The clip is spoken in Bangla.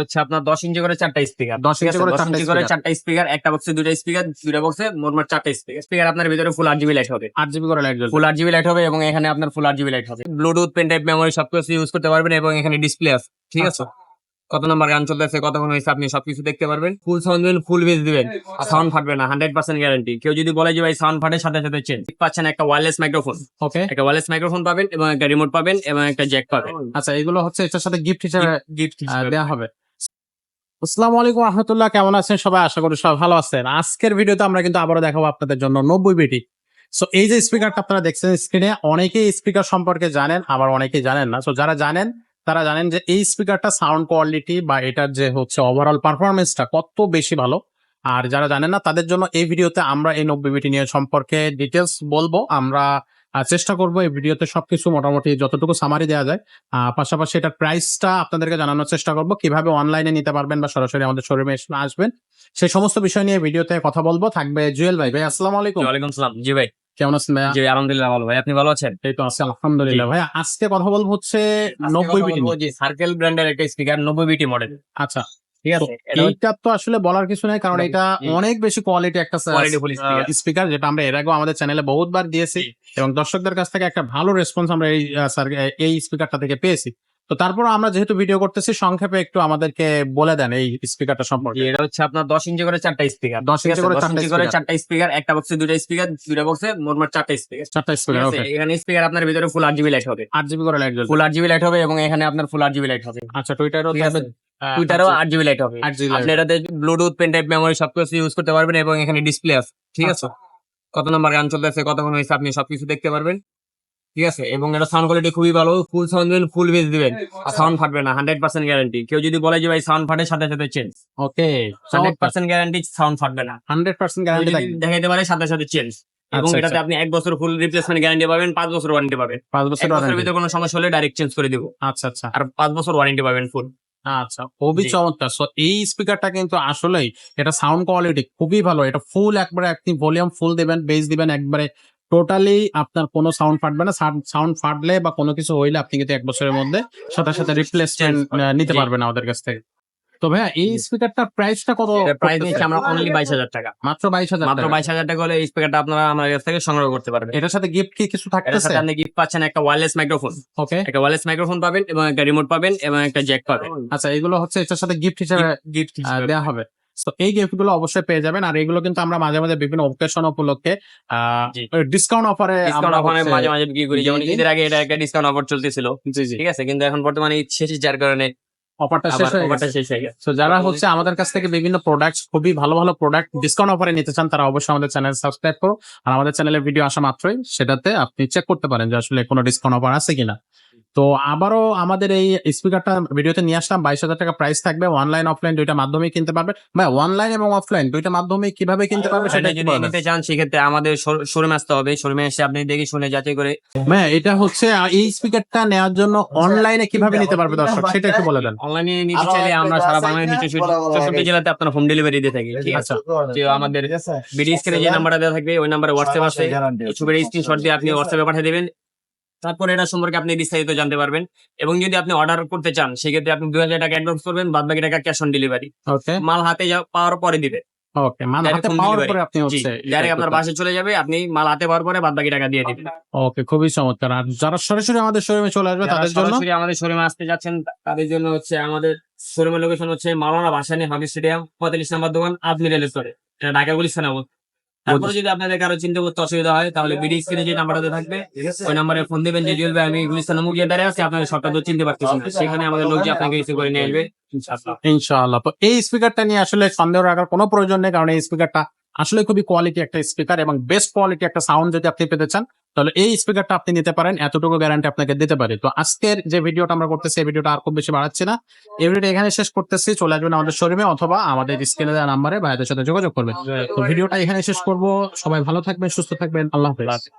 হচ্ছে আপনার দশ ইঞ্চি করে চারটা স্পিকার 10 ইঞ্চি করে চারটা করে চারটা স্পিকার একটা বক্সে দুইটা স্পিকার দুইটা বক্সে মোট মোট চারটা স্পিকার স্পিকার আপনার ভিতরে ফুল আট জিবি লাইট হবে। আট জিবি করে লাইট ফুল আট জিবি লাইট হবে এবং এখানে আপনার ফুল আট জিবি লাইট হবে। ব্লুটুথ পেন টাইপ মেমোরি সবকিছু ইউজ করতে পারবেন এবং এখানে ডিসপ্লে আছে। ঠিক আছে? কত নম্বর গান চলতেছে কতক্ষণ হয়েছে আপনি সবকিছু দেখতে পারবেন। ফুল সাউন্ড দিবেন ফুল বেস দিবেন। সাউন্ড ফাটবে না হান্ড্রেড পার্সেন্ট গ্যারান্টি কেউ যদি বলে যে ভাই সাউন্ড ফাটে সাথে সাথে চেঞ্জ পাচ্ছেন একটা ওয়্যারলেস মাইক্রোফোন ওকে একটা ওয়্যারলেস মাইক্রোফোন পাবেন এবং একটা রিমোট পাবেন এবং একটা জ্যাক পাবেন। আচ্ছা এগুলো হচ্ছে এটার সাথে গিফট হিসেবে গিফট দেওয়া হবে। আসসালামু আলাইকুম রহমতুল্লাহ, কেমন আছেন সবাই? আশা করি সবাই ভালো আছেন। আজকের ভিডিওতে আমরা কিন্তু আবারও দেখাবো আপনাদের জন্য নব্বই বিটি সো এই যে স্পিকারটা আপনারা দেখছেন স্ক্রিনে অনেকেই স্পিকার সম্পর্কে জানেন, আবার অনেকেই জানেন না। সো যারা জানেন, তারা জানেন যে এই স্পিকারটা সাউন্ড কোয়ালিটি বা এটার যে হচ্ছে ওভারঅল পারফরমেন্সটা কত বেশি ভালো। আর যারা জানেন না, তাদের জন্য এই ভিডিওতে আমরা এই নব্বই বিটি নিয়ে সম্পর্কে ডিটেলস বলব। আমরা আহ, চেষ্টা করব এই ভিডিওতে সবকিছু মোটামুটি যতটুকু সামারি দেওয়া যায়। আহ, পাশাপাশি এটার প্রাইসটা আপনাদেরকে জানানোর চেষ্টা করব। কীভাবে অনলাইনে নিতে পারবেন বা সরাসরি আমাদের শোরুমে আসবেন সেই সমস্ত বিষয় নিয়ে ভিডিওতে কথা বলব। থাকবে জুয়েল ভাই। ভাই আসসালামু আলাইকুম। ওয়ালাইকুম সালাম জি ভাই। কেমন আছেন ভাইয়া? জি আলহামদুলিল্লাহ ভালো। ভাই আপনি ভালো আছেন? এই তো আছি আলহামদুলিল্লাহ। ভাইয়া আজকে কথা বলব হচ্ছে নব্বই বিটি সার্কেল ব্র্যান্ডের একটা স্পিকার নব্বই বিটি মডেল আচ্ছা। ঠিক আছে? এটা তো আসলে বলার কিছু নাই কারণ এটা অনেক বেশি কোয়ালিটি একটা স্পিকার যেটা আমরা এর আগেও আমাদের চ্যানেলে বহুতবার দিয়েছি। এবং দর্শকদের কাছ থেকে একটা ভালো রেসপন্স আমরা এই এই স্পিকারটা থেকে পেয়েছি। তো তারপর আমরা যেহেতু ভিডিও করতেছি সংক্ষেপে একটু আমাদেরকে বলে দেন এই স্পিকারটা সম্পর্কে। এটা হচ্ছে আপনার দশ ইঞ্চি করে চারটা স্পিকার 10 ইঞ্চি করে চারটা করে চারটা স্পিকার একটা বক্সে দুটা স্পিকার দুইটা বক্সে মোট মোট চারটা স্পিকার চারটা স্পিকার এখানে স্পিকার আপনার ভিতরে ফুল আট জিবি লাইট হবে। আট জিবি করে লাইট ফুল আট জিবি লাইট হবে এবং এখানে আপনার ফুল আট জিবি লাইট হবে। আচ্ছা আছে। টুইটারও আট জিবি লাইট হবে। আপনি এটাতে ব্লুটুথ পেন টাইপ মেমোরি সবকিছু ইউজ করতে পারবেন এবং এখানে ডিসপ্লে আছে। ঠিক আছে? কত নম্বর গান চলতেছে কতক্ষণ হয়েছে আপনি সবকিছু দেখতে পারবেন। ঠিক আছে? এবং এটা সাউন্ড কোয়ালিটি খুবই ভালো। ফুল সাউন্ড দিবেন ফুল বেস দিবেন। সাউন্ড ফাটবে না হান্ড্রেড পার্সেন্ট গ্যারান্টি কেউ যদি বলে যে ভাই সাউন্ড ফাটে সাথে সাথে change okay hundred percent guarantee sound ফাটবে না। হান্ড্রেড পার্সেন্ট গ্যারান্টি দেখাইতে পারে সাথে সাথে চেঞ্জ এবং আচ্ছা, এটাতে আচ্ছা। আপনি এক বছর ফুল রিপ্লেসমেন্ট গ্যারান্টি পাবেন পাঁচ বছর ওয়ারেন্টি পাবেন। পাঁচ বছর। ভিতরে কোনো সমস্যা হলে ডাইরেক্ট চেঞ্জ করে দিব। আচ্ছা আচ্ছা। আর পাঁচ বছর ওয়ারেন্টি পাবেন ফুল আচ্ছা খুবই চমৎকার। সো এই স্পিকারটা কিন্তু আসলেই এটা সাউন্ড কোয়ালিটি খুবই ভালো। এটা ফুল একবারে আপনি ভলিউম ফুল দিবেন বেস দিবেন একবারে টোটালি আপনার কোনো সাউন্ড ফাটবে না। সাউন্ড ফাটলে বা কোনো কিছু হইলে আপনি কিন্তু এক বছরের মধ্যে সাথে সাথে রিপ্লেসমেন্ট নিতে। পারবেন আমাদের কাছ থেকে। তো ভাইয়া এই। স্পিকারটার প্রাইসটা কত প্রাইস? নিচ্ছে আমরা অনলি বাইশ হাজার টাকা। মাত্র বাইশ হাজার মাত্র বাইশ হাজার টাকা হলে এই স্পিকারটা আপনারা আমার কাছ থেকে সংগ্রহ করতে পারবেন। এটার সাথে গিফট কি কিছু থাকতেছে সাথে আপনি গিফট পাচ্ছেন একটা ওয়্যারলেস মাইক্রোফোন ওকে একটা ওয়্যারলেস মাইক্রোফোন পাবেন এবং একটা রিমোট পাবেন এবং একটা জ্যাক পাবেন। আচ্ছা এগুলো হচ্ছে এটার সাথে গিফট হিসেবে গিফট দেওয়া হবে। তো এই গিফটগুলো অবশ্যই পেয়ে যাবেন। আর এগুলো কিন্তু আমরা মাঝে মাঝে বিভিন্ন অকেশন উপলক্ষে ডিসকাউন্ট অফারে ডিসকাউন্ট অফারে মাঝে মাঝে বিক্রি করি। যেমন। ঈদের আগে এটা একটা ডিসকাউন্ট অফার চলতেছিল। জি জি। ঠিক আছে? কিন্তু এখন বর্তমানে ঈদ শেষ যার কারণে অফারটা শেষ হয়ে গেছে। শেষ হয়ে গেছে। তো যারা হচ্ছে আমাদের কাছ থেকে বিভিন্ন প্রোডাক্ট খুবই ভালো ভালো প্রোডাক্ট ডিসকাউন্ট অফারে নিতে চান তারা অবশ্যই আমাদের চ্যানেল সাবস্ক্রাইব করো। আর আমাদের চ্যানেলের ভিডিও আসা মাত্রই সেটাতে আপনি চেক করতে পারেন যে আসলে কোনো ডিসকাউন্ট অফার আছে কিনা। তো আবারও আমাদের এই স্পিকারটা ভিডিওতে নিয়ে আসলাম। বাইশ হাজার টাকা প্রাইস থাকবে। অনলাইন অফলাইন দুইটা মাধ্যমে কিনতে পারবে। ভাই অনলাইন এবং অফলাইন দুইটা মাধ্যমে কীভাবে কিনতে পারবে সেটা যদি নিতে চান সেক্ষেত্রে আমাদের শোরুমে আসতে হবে। শোরুমে এসে আপনি দেখে শুনে যাচাই করে হ্যাঁ এটা হচ্ছে এই স্পিকারটা নেওয়ার জন্য অনলাইনে কীভাবে নিতে পারবে দর্শক? সেটা একটু বলে দেন। অনলাইনে নিতে চাইলে আমরা সারা বাংলাদেশ চৌষট্টি জেলাতে আপনার হোম ডেলিভারি দিয়ে থাকি। ঠিক আছে? যে আমাদের বিডি স্ক্রিনে যে নাম্বারটা দেওয়া থাকবে ওই নাম্বারে হোয়াটসঅ্যাপ আছে ছবির স্ক্রিনশট দিয়ে আপনি হোয়াটসঅ্যাপে পাঠিয়ে দেবেন। তারপর এটা সম্পর্কে আপনি বিস্তারিত জানতে পারবেন। এবং যদি আপনি অর্ডার করতে চান সেক্ষেত্রে আপনি দুই হাজার টাকা অ্যাডভান্স করবেন বাদ বাকি টাকা ক্যাশ অন ডেলিভারি মাল হাতে পাওয়ার পরে দিবে। ওকে Direct হাতে পাওয়ার পরে আপনি হচ্ছে ডাইরেক্ট আপনার চলে যাবে আপনি মাল হাতে পাওয়ার পরে বাদ বাকি টাকা দিয়ে দিবেন। ওকে খুবই চমৎকার। আর যারা সরাসরি আমাদের শোরুমে চলে আসবে যারা তাদের জন্য? সরাসরি আমাদের শোরুমে আসতে যাচ্ছেন তাদের জন্য হচ্ছে আমাদের শোরুমের লোকেশন হচ্ছে মাওলানা ভাসানী হকি স্টেডিয়াম পঁয়তাল্লিশ নম্বর দোকান রেলের এটা ঢাকা গুলিস্তান অবস্থা। তারপরে যদি আপনাদের কারও চিন্তা করতে অসুবিধা হয় তাহলে বিডি স্ক্রিনে যে নাম্বারটা থাকবে ওই নাম্বারে ফোন দিবেন যে জুয়েল ভাই আমি গুলিস্তান মুখ গিয়ে দাঁড়িয়ে আছি আপনাদের সবটা তো চিনতে পারতেছি না। সেখানে আমাদের লোক যে আপনাকে ইস্যু করে নিয়ে আসবে। ইনশাআল্লাহ। ইনশাআল্লাহ। তো এই স্পিকারটা নিয়ে আসলে সন্দেহ রাখার কোনো প্রয়োজন নেই কারণ এই স্পিকারটা আসলে খুবই কোয়ালিটি একটা স্পিকার এবং বেস্ট কোয়ালিটি একটা সাউন্ড যদি আপনি পেতে চান তাহলে এই স্পিকারটা আপনি নিতে পারেন এতটুকু গ্যারান্টি আপনাকে দিতে পারি। তো আজকের যে ভিডিওটা আমরা করতেছি এই ভিডিওটা আর খুব বেশি বাড়াচ্ছি না। এই ভিডিওটা এখানে শেষ করতেছি চলে আসবেন আমাদের শোরুমে অথবা আমাদের স্ক্রিনে দেওয়া নাম্বারে ভাইদের সাথে যোগাযোগ করবেন। তো ভিডিওটা এখানে শেষ করব। সবাই ভালো থাকবেন সুস্থ থাকবেন আল্লাহ হাফেজ।